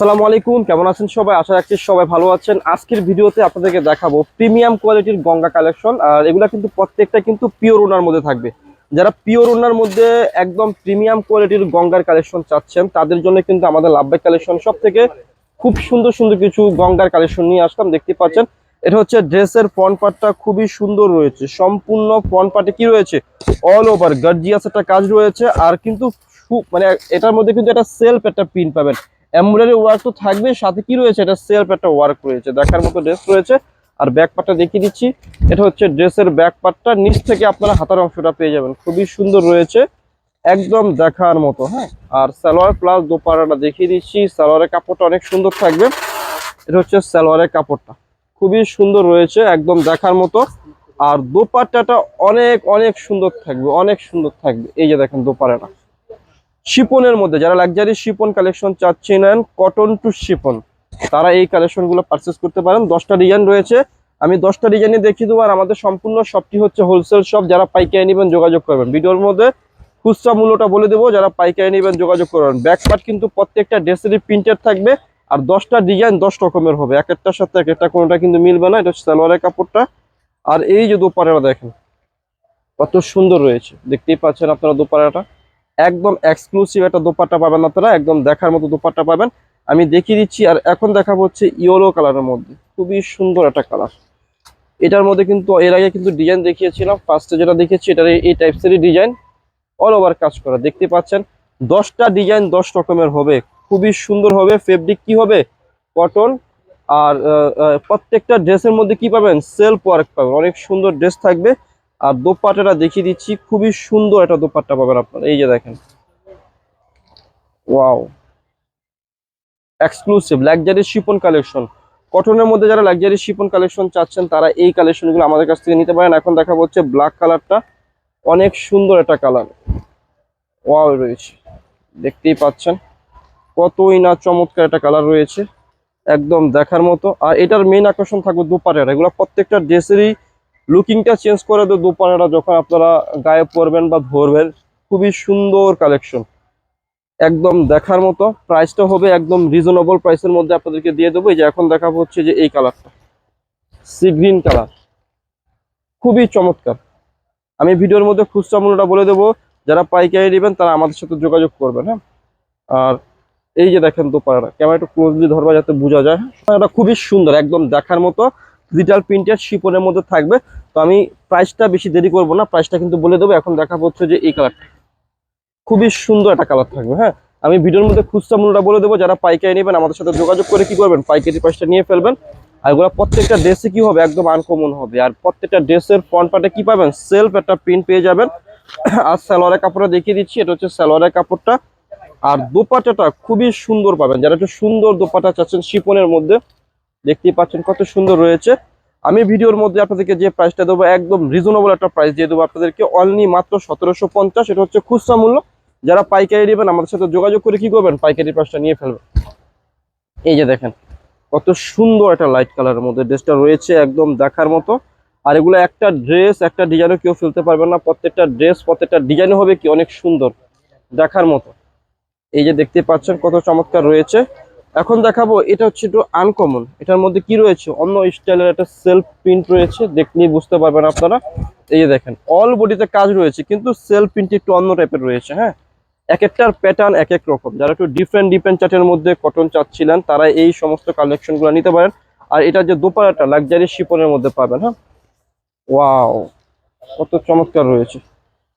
আসসালামু আলাইকুম, কেমন আছেন সবাই? আশা রাখছি সবাই ভালো আছেন। আজকের ভিডিওতে আপনাদেরকে দেখাবো প্রিমিয়াম কোয়ালিটির গঙ্গা কালেকশন, আর এগুলা কিন্তু প্রত্যেকটা কিন্তু পিওর ওনার মধ্যে থাকবে। যারা পিওর ওনার মধ্যে একদম প্রিমিয়াম কোয়ালিটির গঙ্গার কালেকশন চাচ্ছেন, তাদের জন্য কিন্তু আমাদের লাভবাই কালেকশন সব থেকে খুব সুন্দর সুন্দর কিছু গঙ্গার কালেকশন নিয়ে আসলাম, দেখতে পাচ্ছেন। এটা হচ্ছে ড্রেসের ফ্রন্ট পার্টটা খুবই সুন্দর রয়েছে, সম্পূর্ণ ফ্রন্ট পার্টে কি রয়েছে? অল ওভার গার্জিয়াস একটা কাজ রয়েছে, আর কিন্তু মানে এটার মধ্যে কিন্তু একটা সেলফ একটা প্রিন্ট পাবেন। এমব্রয়ডারি ওয়ার্ক তো থাকবে, সাথে কি রয়েছে? এটা সেলফ একটা ওয়ার্ক রয়েছে, দেখার মতো ড্রেস রয়েছে। আর ব্যাক পার্টটা দেখিয়ে দিচ্ছি, এটা হচ্ছে ড্রেসের ব্যাক পার্টটা নিচ থেকে আপনারা হাতার অংশটা পেয়ে যাবেন। খুবই সুন্দর রয়েছে, একদম দেখার মতো হ্যাঁ? আর সালোয়ার প্লাস দোপারাটা দেখিয়ে দিচ্ছি, সালোয়ারের কাপড়টা অনেক সুন্দর থাকবে। এটা হচ্ছে সালোয়ারের কাপড়টা, খুবই সুন্দর রয়েছে, একদম দেখার মতো। আর দোপাট্টাটা অনেক অনেক সুন্দর থাকবে, অনেক সুন্দর থাকবে। এই যে দেখেন দোপারাটা শিপনের মধ্যে, যারা লাক্সারি শিপন কালেকশন চাচ্ছিলেন কটন টু শিপন তারা এই কালেকশনগুলো পারচেস করতে পারেন। দশটা ডিজাইন রয়েছে। আমি দশটা ডিজাইনে দেখিয়ে দেবো, আর আমাদের সম্পূর্ণ শপটি হচ্ছে হোলসেল শপ যারা পাইকারি নেবেন, যোগাযোগ করবেন। ভিডিওর মধ্যে খুচরা মূল্যটা বলে দেবো, যারা পাইকারি নেবেন, যোগাযোগ করবেন। ব্যাক পার্ট কিন্তু প্রত্যেকটা ড্রেসেরই প্রিন্টেড থাকবে, আর দশটা ডিজাইন দশ রকমের হবে। এক একটার সাথে এক একটা কোনোটা কিন্তু মিলবে না, এটা হচ্ছে সালোয়ারের কাপড়টা। আর এই যে দোপারাটা দেখেন, কত সুন্দর রয়েছে। দেখতেই পাচ্ছেন আপনারা দোপারাটা একদম এক্সক্লুসিভ একটা দোপাট্টা পাবেন আপনারা, একদম দেখার মতো দোপাট্টা পাবেন। আমি দেখিয়ে দিচ্ছি আর এখন দেখাবো হচ্ছে ইয়েলো কালারের মধ্যে। খুবই সুন্দর একটা কালার এটার মধ্যে কিন্তু, এর আগে কিন্তু ডিজাইন দেখিয়েছিলাম। ফার্স্টে যেটা দেখেছি, এটার এই- টাইপসেরই ডিজাইন অল ওভার কাজ করা, দেখতে পাচ্ছেন? দশটা ডিজাইন দশ রকমের হবে। খুবই সুন্দর হবে। ফেব্রিক কি হবে? কটন আর প্রত্যেকটা ড্রেসের মধ্যে কি পাবেন? সেলফ ওয়ার্ক পাবেন। অনেক সুন্দর ড্রেস থাকবে। আর দোপাট্টাটা দেখিয়ে দিচ্ছি, খুবই সুন্দর একটা দোপাট্টা পাবেন আপনারা। এই যে দেখেন। Wow. Exclusive luxury chiffon collection কটনের মধ্যে যারা লাক্সারি শিপন কালেকশন চাচ্ছেন, তারা এই কালেকশনগুলো আমাদের কাছ থেকে নিতে পারেন। এখন দেখা হচ্ছে ব্ল্যাক কালারটা অনেক সুন্দর একটা কালার ওয়াও রয়েছে। দেখতেই পাচ্ছেন। কতই না চমৎকার একটা কালার রয়েছে। একদম দেখার মতো। আর এটার মেইন আকর্ষণ থাকবে দুপাটাটা এগুলো প্রত্যেকটা ড্রেসেরই লুকিংটা চেঞ্জ করে দেয় দুপাটাটা যখন আপনারা গায়ে পরবেন বা ধরবেন। খুবই সুন্দর কালেকশন। একদম দেখার মতো। প্রাইসটা হবে একদম রিজনেবল প্রাইসের মধ্যে আপনাদেরকে দিয়ে দেবো। এই যে এখন দেখাবো হচ্ছে যে এই কালারটা। Sea green colour. খুবই চমৎকার। আমি ভিডিওর মধ্যে খুচরা মূল্যটা বলে দেবো। যারা পাইকারি নেবেন তারা আমাদের সাথে যোগাযোগ করবেন হ্যাঁ? আর এই যে দেখেন দোপাড়াটা। ক্যামেরা একটু ক্লোজলি ধরবা যাতে বোঝা যায় হ্যাঁ? এটা খুবই সুন্দর, একদম দেখার মতো। ডিজিটাল প্রিন্টেড শিপনের মধ্যে থাকবে। তো আমি প্রাইসটা বেশি দেরি করব না প্রাইসটা কিন্তু বলে দেবো। এখন দেখা হচ্ছে যে এই কালারটা খুবই সুন্দর একটা কালার থাকবে হ্যাঁ? আমি ভিডিওর মধ্যে খুচরা মূল্যটা বলে দেবো, যারা পাইকারি নেবেন, আমাদের সাথে যোগাযোগ করে কি করবেন? পাইকারি প্রাইসটা নিয়ে ফেলবেন। আর এগুলো প্রত্যেকটা ড্রেসে কি হবে? একদম আনকমন হবে। আর প্রত্যেকটা ড্রেসের ফ্রন্ট পার্টে কি পাবেন? সেলফ একটা প্রিন্ট পেয়ে যাবেন। আর সালোয়ারের কাপড়টা দেখিয়ে দিচ্ছি, এটা হচ্ছে সালোয়ারের কাপড়টা। আর দোপাটাটা খুবই সুন্দর পাবেন। যারা একটু সুন্দর দোপাটা চাচ্ছেন শিপনের মধ্যে দেখতেই পাচ্ছেন কত সুন্দর রয়েছে। আমি ভিডিওর মধ্যে আপনাদেরকে যে প্রাইসটা দেবো, একদম রিজনেবল একটা প্রাইস দিয়ে দেবো আপনাদেরকে। অনলি মাত্র সতেরোশো পঞ্চাশ, এটা হচ্ছে খুচরা মূল্য। যারা পাইকারি নেবেন, আমাদের সাথে যোগাযোগ করে কি করবেন? পাইকারি প্রাইসটা নিয়ে ফেলবেন। এই যে দেখেন, কত সুন্দর একটা লাইট কালারের মধ্যে ড্রেসটা রয়েছে, একদম দেখার মতো। আর এগুলো একটা ড্রেস একটা ডিজাইনও কেউ ফেলতে পারবেন না। প্রত্যেকটা ড্রেস প্রত্যেকটা ডিজাইনও হবে কি? অনেক সুন্দর, দেখার মতো। এই যে দেখতে পাচ্ছেন কত চমৎকার রয়েছে। এখন দেখাবো, এটা হচ্ছে একটু আনকমন এটার মধ্যে কি রয়েছে? অন্য স্টাইলের একটা সেলফ প্রিন্ট রয়েছে দেখলেই বুঝতে পারবেন আপনারা। এই যে দেখেন অল বডিতে কাজ রয়েছে, কিন্তু সেলফ প্রিন্ট একটু অন্য টাইপের রয়েছে হ্যাঁ? এক একটার প্যাটার্ন এক এক রকম। যারা একটু ডিফারেন্ট ডিফারেন্ট চার্টের মধ্যে কটন চাচ্ছিলেন, তারা এই সমস্ত কালেকশনগুলো নিতে পারেন। আর এটা যে দোপারাটা লাক্সারি শিপনের মধ্যে পাবেন হ্যাঁ? ওয়াও কত চমৎকার রয়েছে।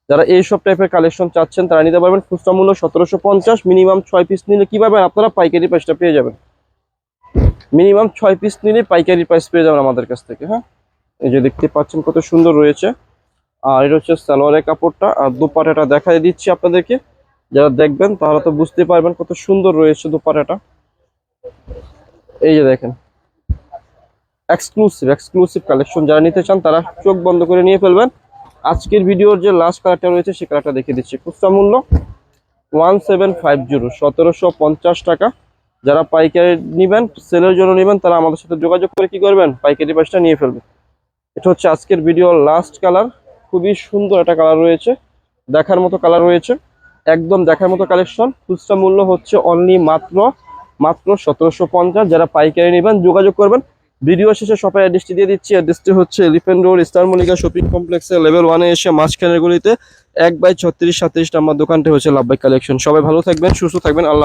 যারা এই সব টাইপের কালেকশন চাচ্ছেন, তারা নিতে পারবেন খুচরা মূল্য সতেরোশো পঞ্চাশ মিনিমাম ছয় পিস নিলে কি পাবেন আপনারা? পাইকারি প্রাইসটা পেয়ে যাবেন। মিনিমাম ছয় পিস নিলে পাইকারি প্রাইস পেয়ে যাবেন আমাদের কাছ থেকে হ্যাঁ? এই যে দেখতে পাচ্ছেন কত সুন্দর রয়েছে। আর এটা হচ্ছে সালোয়ারের কাপড়টা। আর দুপাটাটা দেখাই দিচ্ছি আপনাদেরকে। যারা দেখবেন তাহলে তো বুঝতে পারবেন কত সুন্দর রয়েছে দুপাটাটা। এই যে দেখেন। এক্সক্লুসিভ এক্সক্লুসিভ কালেকশন যারা নিতে চান, তারা চোখ বন্ধ করে নিয়ে ফেলবেন। আজকের ভিডিওর যে লাস্ট কালারটা রয়েছে সেই কালারটা দেখিয়ে দিচ্ছি। খুচরা মূল্য ওয়ান সেভেন ফাইভ জিরো সতেরোশো পঞ্চাশ টাকা। যারা পাইকারি নেবেন সেলের জন্য নেবেন, তারা আমাদের সাথে যোগাযোগ করে কি করবেন? পাইকারি প্রাইসটা নিয়ে ফেলবেন এটা হচ্ছে আজকের ভিডিওর লাস্ট কালার খুবই সুন্দর একটা কালার রয়েছে। দেখার মতো কালার রয়েছে। একদম দেখার মতো কালেকশন খুচরা মূল্য হচ্ছে অনলি মাত্র মাত্র সতেরোশো পঞ্চাশ। যারা পাইকারি নেবেন, যোগাযোগ করবেন। ভিডিও শেষে সবাই অ্যাড্রেসটি দিয়ে দিচ্ছি। অ্যাড্রেসটি হচ্ছে elephant road star Mallika shopping কমপ্লেক্সের লেভেল ওয়ানে এসে মাঝখানের গলিতে এক বাই ছত্রিশ সাতত্রিশটা আমার দোকানটি হচ্ছে লাভবাই কালেকশন সবাই ভালো থাকবেন, সুস্থ থাকবেন, আল্লাহ